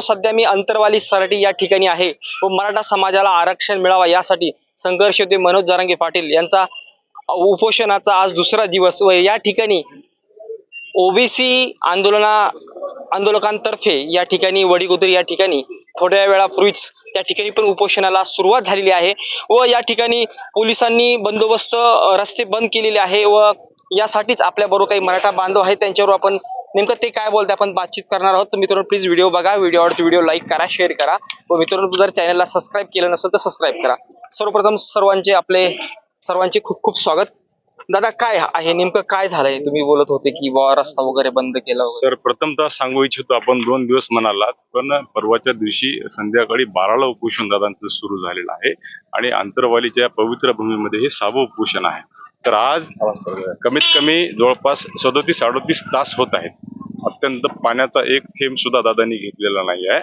सध्या मी अंतरवाली सराटी या ठिकाणी आहे व मराठा समाजाला आरक्षण मिळावा यासाठी संघर्ष होते मनोज जरांगे पाटील यांचा उपोषणाचा आज दुसरा दिवस व या ठिकाणी ओबीसी आंदोलना आंदोलकांतर्फे या ठिकाणी वडीगोदर या ठिकाणी थोड्या वेळापूर्वीच त्या ठिकाणी पण उपोषणाला सुरुवात झालेली आहे व या ठिकाणी पोलिसांनी बंदोबस्त रस्ते बंद केलेले आहे व यासाठीच आपल्याबरोबर काही मराठा बांधव आहेत त्यांच्यावर आपण नेमकं ते काय बोलते आपण बातचीत करणार आहोत. तर मित्रांनो प्लीज व्हिडिओ बघा. व्हिडिओ आवडतो व्हिडिओ लाईक करा शेअर करा. व मित्रांनो जर चॅनलला सबस्क्राईब केलं नसेल तर सबस्क्राईब करा. सर्वप्रथम सर्वांचे आपले सर्वांचे खूप खूप स्वागत. दादा काय आहे? नेमकं काय झालंय? तुम्ही बोलत होते की वा रस्ता वगैरे बंद केला सर प्रथमतः सांगू इच्छितो आपण दोन दिवस म्हणालात पण परवाच्या दिवशी संध्याकाळी बाराला उपोषण दादांचं सुरू झालेलं आहे. आणि आंतरवालीच्या पवित्र भूमीमध्ये हे सहावं उपोषण आहे. तर आज कमीत कमी जवळपास सदोतीस अडोतीस तास होत आहेत. अत्यंत पाण्याचा एक थेंब सुद्धा दादांनी घेतलेला नाही आहे.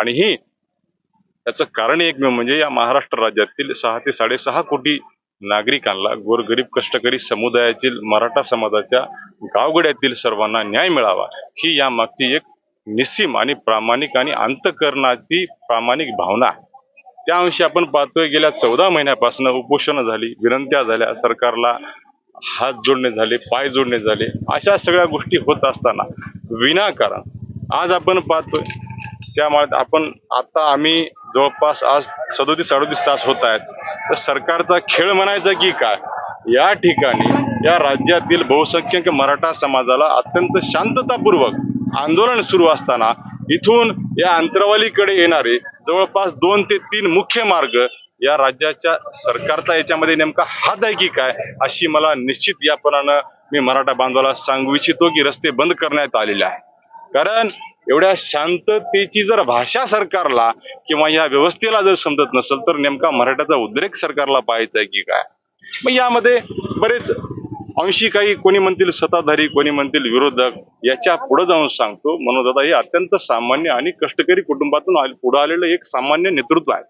आणि ही याचं कारण एकमेव म्हणजे या महाराष्ट्र राज्यातील सहा ते साडेसहा कोटी नागरिकांना गोरगरीब कष्टकरी समुदायातील मराठा समाजाच्या गावगड्यातील सर्वांना न्याय मिळावा ही या मागची एक निस्सीम आणि प्रामाणिक आणि अंतकरणाची प्रामाणिक भावना आहे. त्या अंशी आपण पाहतोय गेल्या चौदा महिन्यापासून उपोषणं झाली विनंत्या झाल्या सरकारला हात जोडणे झाले पाय जोडणे झाले अशा सगळ्या गोष्टी होत असताना विनाकारण आज आपण पाहतोय त्यामुळे आपण आता आम्ही जवळपास आज सदोतीस अडोतीस तास होत आहेत. तर सरकारचा खेळ म्हणायचा की काय? या ठिकाणी या राज्यातील बहुसंख्याक मराठा समाजाला अत्यंत शांततापूर्वक आंदोलन सुरू असताना इथून या अंतरवालीकडे येणारे जवळपास दोन ते तीन मुख्य मार्ग या राज्याच्या सरकारचा याच्यामध्ये नेमका हात आहे की काय अशी मला निश्चित यापणानं मी मराठा बांधवाला सांगू इच्छितो की रस्ते बंद करण्यात आलेले आहे कारण एवढ्या शांततेची जर भाषा सरकारला किंवा या व्यवस्थेला जर समजत नसेल तर नेमका मराठ्याचा उद्रेक सरकारला पाहायचा आहे की काय? मग यामध्ये बरेच अंशी काही कोणी म्हणतील सत्ताधारी कोणी म्हणतील विरोधक याच्यापुढे जाऊन सांगतो. म्हणून दादा हे अत्यंत सामान्य आणि कष्टकरी कुटुंबातून आले- पुढे आलेलं एक सामान्य नेतृत्व आहे.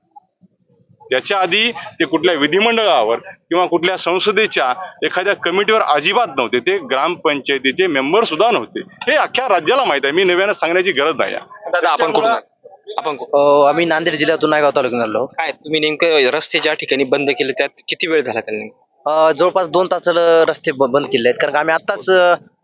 त्याच्या आधी ते कुठल्या विधिमंडळावर किंवा कुठल्या संसदेच्या एखाद्या कमिटीवर अजिबात नव्हते. ते ग्रामपंचायतीचे मेंबर सुद्धा नव्हते. हे अख्ख्या राज्याला माहीत आहे. मी नव्यानं सांगण्याची गरज नाही आपण कुठून? आपण आम्ही नांदेड जिल्ह्यातून नायगाव तालुक्यात आलो. काय तुम्ही नेमकं रस्ते ज्या ठिकाणी बंद केले त्यात किती वेळ झाला त्यांनी? जवळपास दोन तास रस्ते बंद केले आहेत. कारण आम्ही आताच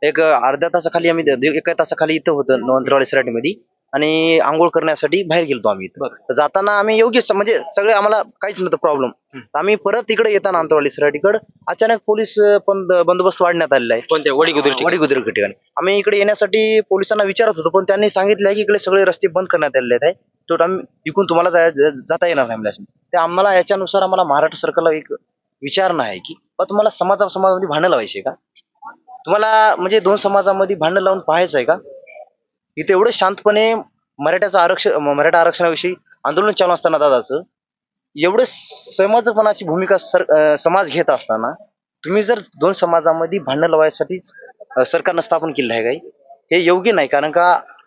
एक अर्ध्या तासाखाली आम्ही एका तासाखाली इथं होतो नवंतरवाडी सराटीमध्ये. आणि आंघोळ करण्यासाठी बाहेर गेलतो आम्ही इथं. जाताना आम्ही योग्य म्हणजे सगळे आम्हाला काहीच नव्हतं प्रॉब्लेम आम्ही परत इकडे येताना अंतरवाडी सराटीकडे अचानक पोलीस बंद बंदोबस्त वाढण्यात आलेला आहे. कोणत्या वडीगुद्री ठिकाणी? आम्ही इकडे येण्यासाठी पोलिसांना विचारत होतो पण त्यांनी सांगितलं की इकडे सगळे रस्ते बंद करण्यात आलेले आहेत. तो आम्ही इकडून तुम्हाला जाता येणार नाही. ते आम्हाला याच्यानुसार आम्हाला महाराष्ट्र सरकारला एक विचारणं आहे की. बा तुम्हाला समाजा समाजामध्ये भांडण लावायचे का? तुम्हाला म्हणजे दोन समाजामध्ये भांडण लावून पाहायचं आहे का? इथे एवढं शांतपणे मराठ्याचं आरक्षण मराठा आरक्षणाविषयी आंदोलन चालू असताना दादाचं एवढं समाजपणाची भूमिका सर समाज घेत असताना तुम्ही जर दोन समाजामध्ये भांडण लावायसाठी सरकारनं स्थापन केलं आहे काही हे योग्य नाही. कारण का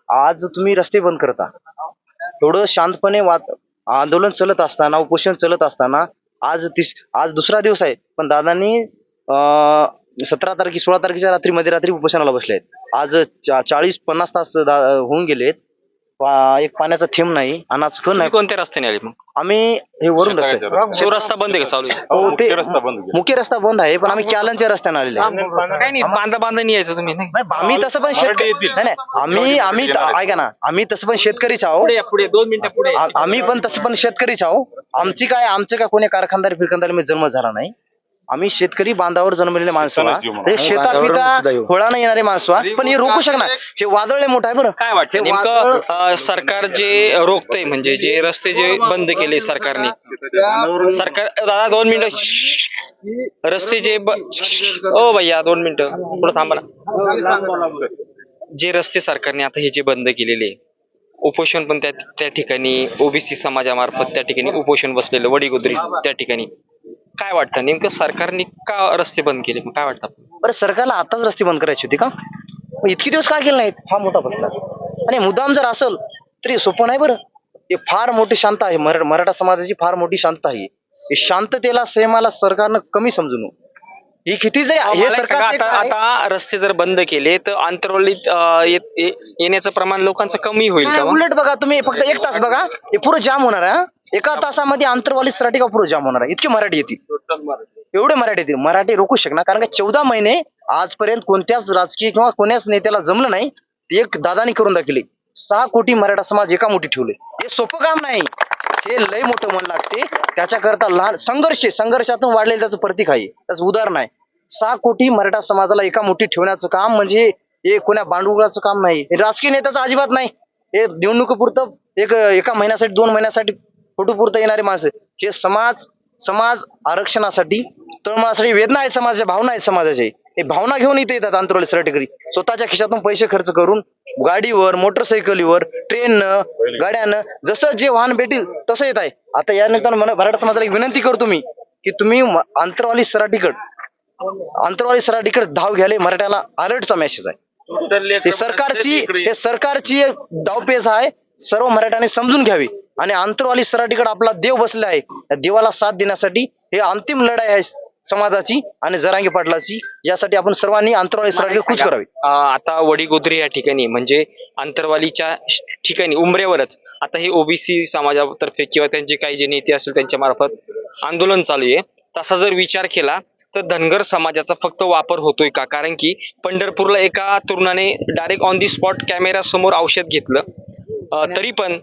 आज तुम्ही रस्ते बंद करता. एवढं शांतपणे वाद आंदोलन चालत असताना उपोषण चालत असताना आज तिस आज दुसरा दिवस आहे. पण दादांनी सतरा तारखे सोळा तारखेच्या रात्री मध्यरात्री उपोषणाला बसले आहेत आज चा- चाळीस पन्नास तास दा- होऊन गेलेत. पा- एक पाण्याचा थेंब नाही अनाज तुम्ही नाही. कोणत्या रस्त्याने आले मग? आम्ही हे वरून रस्ते. तो रस्ता बंद आहे का चालू आहे? हो ते मुख्य रस्ता बंद केला. मुख्य रस्ता बंद आहे पण आम्ही कॅलनच्या रस्त्याने आलेले आहे. काय नाही बांधा बांधा नाही यायचं तुम्ही नाही. आम्ही तसं पण मराठी शेतकरी येतील. नाही नाही आम्ही आम्ही ऐका ना आम्ही तसं पण शेतकरीच आहो पुढे या, पुढे दोन मिनिटं पुढे. आ- आम्ही पण तसं पण शेतकरीच आहो आमची काय आमचं काय कोणी कारखानदार फिरखानदार मी जन्म झाला नाही. आम्ही शेतकरी बांधावर जन्मलेले माणसं शेताला जीव ते शेता पिता फळानं येणारे माणसं. पण हे रोखू शकणार हे वादळ लय मोठं आहे बरं. काय वाटतं हे नेमकं अं, सरकार जे रोखतंय म्हणजे जे रस्ते जे बंद केले सरकारने. सरकार दादा दोन मिनिटं रस्ते जे ब- ओ भैया दोन मिनिटं. पुढे थांबा ना. जे रस्ते सरकारने आता हे जे बंद केलेले उपोषण पण त्या त्या ठिकाणी ओबीसी समाजामार्फत त्या ठिकाणी उपोषण बसलेलं वडीगोद्री त्या ठिकाणी. काय वाटतं? नेमकं सरकारने का रस्ते बंद केले? मग काय वाटतं बरं सरकारला आताच रस्ते बंद करायची होती का? मग इतके दिवस का केले नाहीत? हा मोठा प्रश्न आहे. आणि मुद्दाम जर असेल तरी सोपं नाही बरं. हे फार मोठी शांत आहे. मरा- मराठा समाजाची फार मोठी शांतता आहे. हे शांततेला संयमाला सरकारनं कमी समजू नये ही किती जरी हे मला एक सांगा, सरकार आता आता रस्ते जर बंद केले तर आंतरवलीत अं, ये- ये- येण्याचं प्रमाण लोकांचं कमी होईल का मग? उलट बघा तुम्ही फक्त एक तास बघा. हे पुरं जाम होणार आहे हा. एका तासामध्ये आंतरवाली सराठी का पुरं जाम होणार आहे. इतके मराठी येतील. एवढे मराठी येतील. मराठी रोखू शकणार कारण का चौदा महिने आजपर्यंत कोणत्याच राजकीय किंवा कोण्याच नेत्याला जमलं नाही. ते एक दादानी करून दाखवले. सहा कोटी मराठा समाज एका मुठी ठेवले. हे सोपं काम नाही. हे लय मोठं मन लागते. त्याच्याकरता लहान संघर्ष. संघर्षातून वाढलेलं त्याचं प्रतीक आहे. त्याचं उदाहरण आहे. सहा कोटी मराठा समाजाला एका मुठीत ठेवण्याचं काम म्हणजे हे कोण्या भांडुळाचं काम नाही. हे राजकीय नेत्याचं अजिबात नाही. हे निवडणुकीपुरतं एक एका महिन्यासाठी दोन महिन्यासाठी फोटो पुरतं येणारे माणसं. हे समाज समाज आरक्षणासाठी तळमळासाठी वेदना आहेत समाजाच्या भावना आहेत समाजाच्या हे भावना घेऊन इथे येतात आंतरवाली सराटीकरी स्वतःच्या खिशातून पैसे खर्च करून गाडीवर मोटरसायकलीवर ट्रेननं गाड्यानं जसं जे वाहन भेटेल तसं येत आहे. आता या निमित्तानं मला मराठा समाजाला एक विनंती करतो मी की तुम्ही आंतरवाली सराटीकड आंतरवाली सराटीकडे धाव घ्यायला मराठ्याला अलर्टचा मेसेज आहे. हे सरकारची हे सरकारची डावपेच आहे. सर्व मराठ्याने समजून घ्यावी. आणि आंतरवाली सराटीकडे आपला देव बसला आहे. या देवाला साथ देण्यासाठी हे अंतिम लढाई आहे समाजाची आणि जरांगी पाटलाची. यासाठी आपण सर्वांनी आंतरवाली सराटीकडे खुश करावी. आता वडीगोद्री या ठिकाणी म्हणजे आंतरवालीच्या ठिकाणी उमरेवरच. आता हे ओबीसी समाजातर्फे किंवा त्यांचे काही जे नेते असतील त्यांच्या मार्फत आंदोलन चालू आहे. तसा जर विचार केला तर धनगर समाजाचा फक्त वापर होतोय का? कारण की पंढरपूरला एका तरुणाने direct on the spot camera समोर औषध घेतलं. तरी पण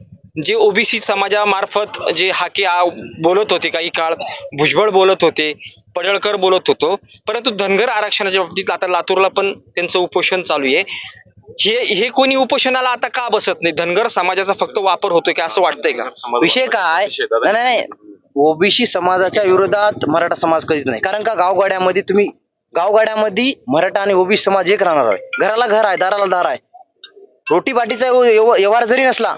जे ओबीसी समाजामार्फत जे हाके आ- बोलत होते काही काळ भुजबळ बोलत होते पडळकर बोलत होतो परंतु धनगर आरक्षणाच्या बाबतीत आता लातूरला पण त्यांचं उपोषण चालू आहे. हे हे कोणी उपोषणाला आता का बसत नाही? धनगर समाजाचा फक्त वापर होतोय का असं वाटतंय का? विषय काय? नाही नाही, ओबीसी समाजाच्या विरोधात मराठा समाज कधीच नाही. कारण का गावगाड्यामध्ये तुम्ही गावगाड्यामध्ये मराठा आणि ओबीसी समाज एक राहणार आहे. घराला घर आहे दाराला दार आहे. रोटी बाटीचा व्यव- व्यव- व्यवहार जरी नसला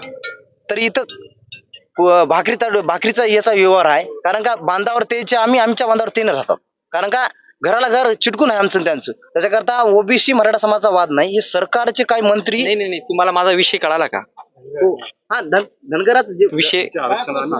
तर इथं भाकरीचा भाकरीचा याचा व्यवहार आहे. कारण का बांधावर त्याचे आम्ही आमच्या बांधावर ते राहतात कारण का घराला घर चिटकून आहे आमचं त्यांचं. त्याच्याकरता ओबीसी मराठा समाजाचा वाद नाही. हे सरकारचे काही मंत्री नाही नाही नाही. तुम्हाला माझा विषय कळाला का? हा. धन धनगरात जे विषय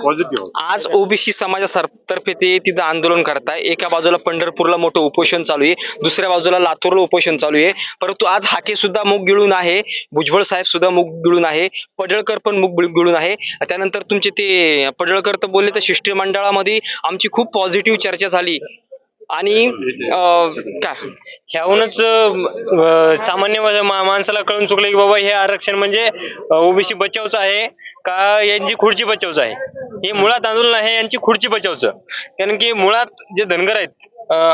पॉझिटिव्ह आज ओबीसी समाजातर्फे ते तिथं आंदोलन करताय. एका बाजूला पंढरपूरला मोठं उपोषण चालू आहे. दुसऱ्या बाजूला लातूरला उपोषण चालू आहे. परंतु आज हाके सुद्धा मुग गिळून आहे. भुजबळ साहेब सुद्धा मुग गिळून आहे. पडळकर पण मुग गिळ- गिळून आहे. त्यानंतर तुमचे ते पडळकर तर बोलले तर शिष्टमंडळामध्ये आमची खूप पॉझिटिव्ह चर्चा झाली. आणि काय? ह्याहूनच सामान्य माणसाला कळून चुकलं की बाबा हे आरक्षण म्हणजे ओबीसी बचावचं आहे का यांची खुर्ची बचावचं आहे? हे मुळात आंदोलन आहे यांची खुर्ची बचावचं. कारण की मुळात जे धनगर आहेत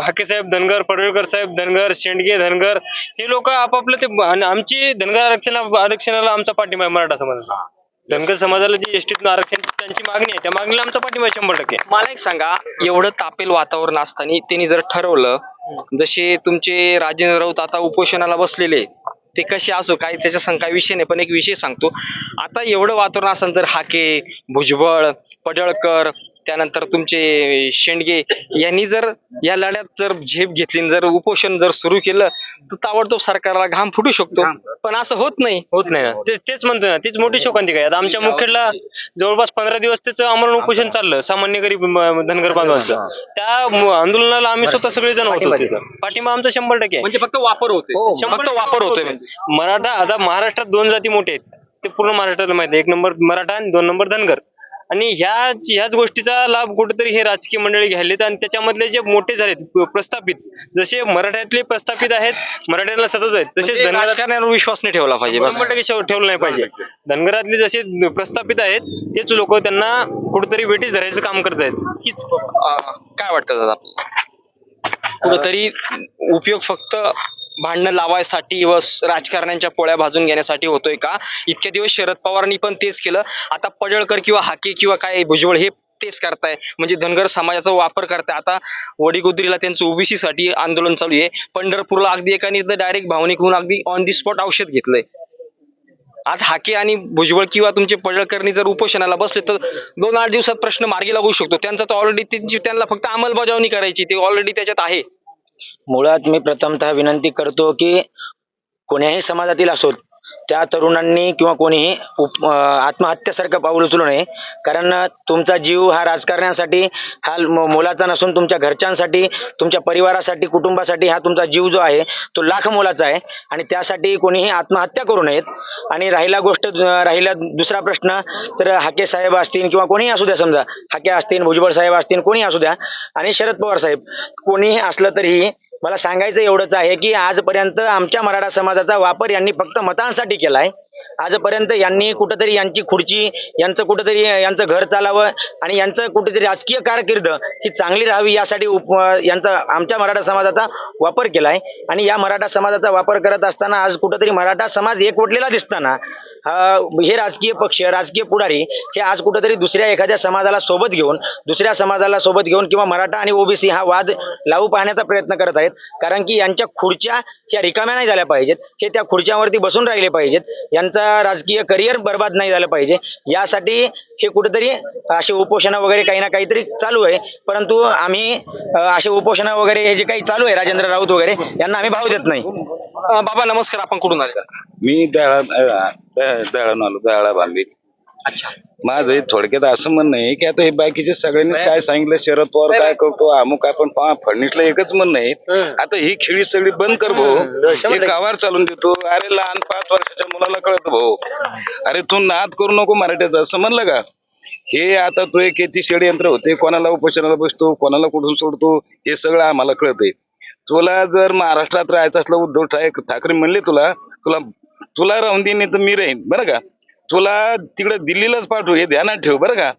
हके साहेब धनगर परवेकर साहेब धनगर शेंडगे धनगर हे लोक आपापलं ते आमची धनगर आरक्षणा आरक्षणाला आमचा पाठिंबा आहे मराठा समाजाला धनगर समाजाला जी एसटीतून आरक्षण त्यांची मागणी आहे. त्या मागणीला आमचा पाठिंबा आहे शंभर टक्के. मला एक सांगा एवढं तापेल वातावरण असताना त्यांनी जर ठरवलं जसे तुमचे राजेंद्र राऊत आता उपोषणाला बसलेले ते कसे असो काय त्याच्या संख्या काही विषय नाही पण एक विषय सांगतो. आता एवढं वातावरण असताना जर हाके भुजबळ पडळकर त्यानंतर तुमचे शेंडगे यांनी जर या लढ्यात जर झेप घेतली जर उपोषण जर सुरू केलं तर ताबडतोब सरकारला घाम फुटू शकतो. पण असं होत नाही. होत नाही ना. तेच म्हणतोय ना तीच मोठी शोकांतिक आहे आता आमच्या मुखेडला जवळपास पंधरा दिवस त्याचं आमरण उपोषण चाललं सामान्य गरीब धनगर बांधवांचं. त्या आंदोलनाला आम्ही स्वतः सगळेजण होतो. पाठिंबा आमचा शंभर टक्के. म्हणजे फक्त वापर होतोय. शंभर फक्त वापर होतोय. मराठा आता महाराष्ट्रात दोन जाती मोठे आहेत. ते पूर्ण महाराष्ट्राला माहिती आहे. एक नंबर मराठा आणि दोन नंबर धनगर. आणि ह्याच ह्याच गोष्टीचा लाभ कुठेतरी हे राजकीय मंडळी घ्यायलेत आणि त्याच्यामधले जे मोठे झालेत प्रस्थापित जसे मराठ्यातले प्रस्थापित आहेत मराठ्याला सतत आहेत. तसेच म्हणजे राजकारण्यावर विश्वास नाही ठेवला पाहिजे बस. शंभर टक्के शेव- ठेवलं नाही पाहिजे. धनगरातले जसे प्रस्थापित आहेत तेच लोक त्यांना कुठेतरी वेटीस धरायचं काम करत आहेत. हीच काय वाटतं दादा कुठंतरी उपयोग फक्त भांडणं लावायसाठी व राजकारण्यांच्या पोळ्या भाजून घेण्यासाठी होतोय का? इतके दिवस शरद पवारांनी पण तेच केलं. आता पडळकर किंवा हाके किंवा काय भुजबळ हे तेच करताय. म्हणजे धनगर समाजाचा वापर करताय. आता वडीगोद्रीला त्यांचं ओबीसी साठी आंदोलन चालू आहे. पंढरपूरला अगदी एकाने डायरेक्ट भावनिक होऊन अगदी ऑन दी स्पॉट औषध घेतलंय. आज हाके आणि भुजबळ किंवा तुमचे पडळकरनी जर उपोषणाला बसले तर दोन आठ दिवसात प्रश्न मार्गी लागू शकतो. त्यांचा तर ऑलरेडी त्यांची त्यांना फक्त अंमलबजावणी करायची. ते ऑलरेडी त्याच्यात आहे. मुळात मी प्रथमतः विनंती करतो की कोण्याही समाजातील असोत त्या तरुणांनी किंवा कोणीही उप आत्महत्यासारखं पाऊल उचलू नये. कारण तुमचा जीव हा राजकारण्यासाठी हा मोलाचा नसून तुमच्या घरच्यांसाठी तुमच्या परिवारासाठी कुटुंबासाठी हा तुमचा जीव जो आहे तो लाख मोलाचा आहे. आणि त्यासाठी कोणीही आत्महत्या करू नयेत. आणि राहिला गोष्ट राहिला दुसरा प्रश्न तर हाके साहेब असतील किंवा कोणीही असू द्या समजा हाके असतील भुजबळ साहेब असतील कोणी असू द्या. आणि शरद पवार साहेब कोणीही असलं तरीही मला सांगायचं एवढंच आहे की आजपर्यंत आमच्या मराठा समाजाचा वापर यांनी फक्त मतांसाठी केलाय. आजपर्यंत यांनी कुठंतरी यांची खुर्ची यांचं कुठंतरी यांचं घर चालावं आणि यांचं कुठेतरी राजकीय कारकीर्द ही चांगली राहावी यासाठी उप यांचा आमच्या मराठा समाजाचा वापर केला आहे. आणि या मराठा समाजाचा वापर करत असताना आज कुठंतरी मराठा समाज एकवटलेला दिसताना हे राजकीय पक्ष राजकीय पुढारी हे आज कुठंतरी दुसऱ्या एखाद्या समाजाला सोबत घेऊन दुसऱ्या समाजाला सोबत घेऊन किंवा मराठा आणि ओबीसी हा वाद लावू पाहण्याचा प्रयत्न करत आहेत. कारण की यांच्या खुर्च्या ह्या रिकाम्या नाही झाल्या पाहिजेत. हे त्या खुर्च्यावरती बसून राहिले पाहिजेत. यांचा राजकीय करिअर बर्बाद नाही झालं पाहिजे. यासाठी हे कुठेतरी असे उपोषण वगैरे काही ना काहीतरी चालू आहे. परंतु आम्ही असे उपोषण वगैरे हे जे काही चालू आहे राजेंद्र राऊत वगैरे यांना आम्ही भाव देत नाही. बाबा नमस्कार. आपण कुठून आले मी दळा दळण आलो दळा बांधली अच्छा. माझं हे थोडक्यात असं म्हणणं आहे की आता हे बाकीचे सगळ्यांनीच काय सांगितलं? शरद पवार काय करतो? अमुक काय पण पहा फडणीसला एकच म्हणणं आहे. आता ही खेळी सगळी बंद कर भाऊ. हे कावार चालून देतो. अरे लहान पाच वर्षाच्या मुलाला कळत भाऊ. अरे तू नाद करू नको मराठ्याचं असं म्हणलं का? हे आता तो एक किती षडयंत्र होते. कोणाला उपोषणाला बसतो कोणाला कुठून सोडतो हे सगळं आम्हाला कळतंय. तुला जर महाराष्ट्रात राहायचं असलं उद्धव ठाक- ठाकरे म्हणले तुला तुला तुला राहून दे नाही तर मी राहीन. बरं का? तुला तिकडे दिल्लीलाच पाठवू हे ध्यानात ठेव बरं का.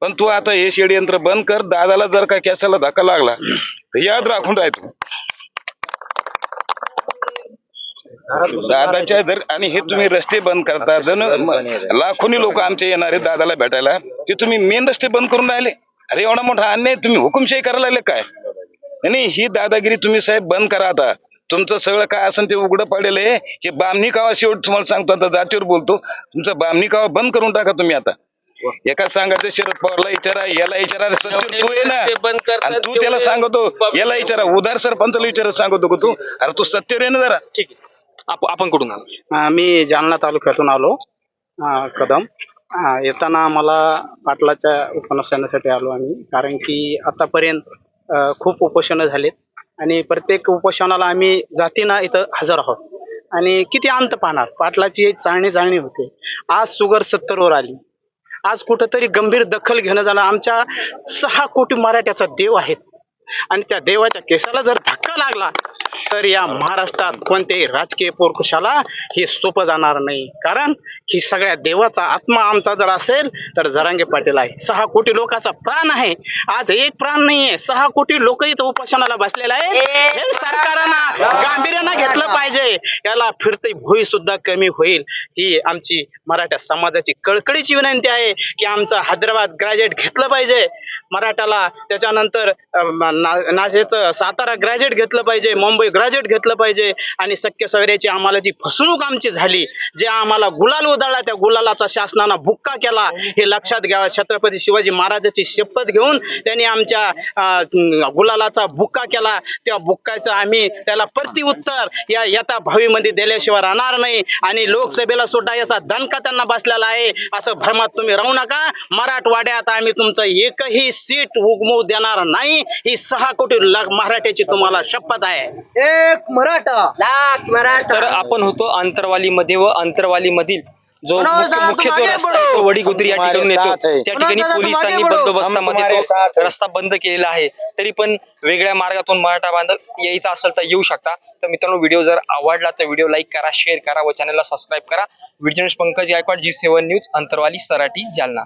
पण तू आता हे षडयंत्र बंद कर दादाला जर का कॅसाला धक्का लागला तर याद राखून राहतो दादाच्या जर आणि हे तुम्ही रस्ते बंद करता जण लाखोनी लोक आमचे येणार आहेत दादाला भेटायला. ते तुम्ही मेन रस्ते बंद करून राहिले. अरे एवढा मोठा अन्याय तुम्ही हुकुमशाही करायला लागले काय? नाही ही दादागिरी तुम्ही साहेब बंद करा आता. तुमचं सगळं काय असेल ते उघडं पडेल आहे. हे बामणी कावा शेवट तुम्हाला सांगतो आता जातीवर बोलतो. तुमचं बामणी कावा बंद करून टाका तुम्ही आता. एका सांगायचं शरद पवारला विचारा याला विचारा सत्तर तू आहे ना. आणि तू त्याला सांगतो याला विचारा उदार सरपंचाला विचारा सांगतो का तू? अरे तू सत्तेवर आहे ना जरा. ठीक आहे. आप- आपण कुठून आलो? मी जालना तालुक्यातून आलो. अं, कदम. अं, येताना आम्हाला पाटलाच्या उपनसण्यासाठी आलो आम्ही. कारण की आतापर्यंत अं, खूप उपोषणं झालीत. आणि प्रत्येक उपोषणाला आम्ही जातीनं इथं हजर आहोत. आणि किती अंत पाहणार? पाटलाची चाळणी चाळणी होते. आज सुगर सत्तरवर आली. आज कुठंतरी गंभीर दखल घेणं झालं. आमच्या सहा कोटी मराठ्याचा देव आहेत. आणि त्या देवाच्या केसाला जर धक्का लागला तर या महाराष्ट्रात कोणत्याही राजकीय पोरकुशाला हे सोपं जाणार नाही. कारण ही सगळ्या देवाचा आत्मा आमचा जर असेल तर जरांगे पाटील आहे. सहा कोटी लोकांचा प्राण आहे. आज एक प्राण नाहीये. सहा कोटी लोक इथं उपोषणाला बसलेले आहेत. हे सरकारनं. गांभीर्यानं घेतलं पाहिजे. याला फिरते भुई सुद्धा कमी होईल. ही आमची मराठा समाजाची कळकळीची विनंती आहे की आमचं हैदराबाद ग्रॅज्युएट घेतलं पाहिजे. मराठाला. त्याच्यानंतर नाशेचं सातारा ग्रॅज्युएट घेतलं पाहिजे मुंबई ग्रॅज्युएट घेतलं पाहिजे आणि सख्य सवऱ्याची आम्हाला जी फसवणूक आमची झाली जे आम्हाला गुलाल उधळला त्या गुलालाचा शासनानं बुक्का केला हे लक्षात घ्यावा. छत्रपती शिवाजी महाराजाची शपथ घेऊन त्यांनी आमच्या गुलालाचा बुक्का केला. त्या बुक्काचं आम्ही त्याला प्रतिउत्तर या येता भावीमध्ये दिल्याशिवाय राहणार नाही आणि लोकसभेला सुद्धा याचा दणका त्यांना बसलेला आहे. असं भ्रमात तुम्ही राहू नका. मराठवाड्यात आम्ही तुमचं एकही सीट उगमवू देणार नाही ही सहा कोटी लाख मराठ्याची तुम्हाला शपथ आहे एक मराठा तर आपण होतो अंतरवालीमध्ये व अंतरवालीमधील जो मनोज मुख्य जो रस्ता. आहे तो वडीगोत्री या ठिकाणी येतो. त्या ठिकाणी पोलिसांनी. बंदोबस्तामध्ये तो. रस्ता बंद केलेला आहे तरी पण वेगळ्या मार्गातून मराठा बांधव यायचा असेल तर येऊ शकता तर मित्रांनो व्हिडिओ जर आवडला तर व्हिडिओ लाईक करा शेअर करा व चॅनलला सबस्क्राईब करा video Pankaj Gaikwad ji seven news Antarwali Sarati Jalna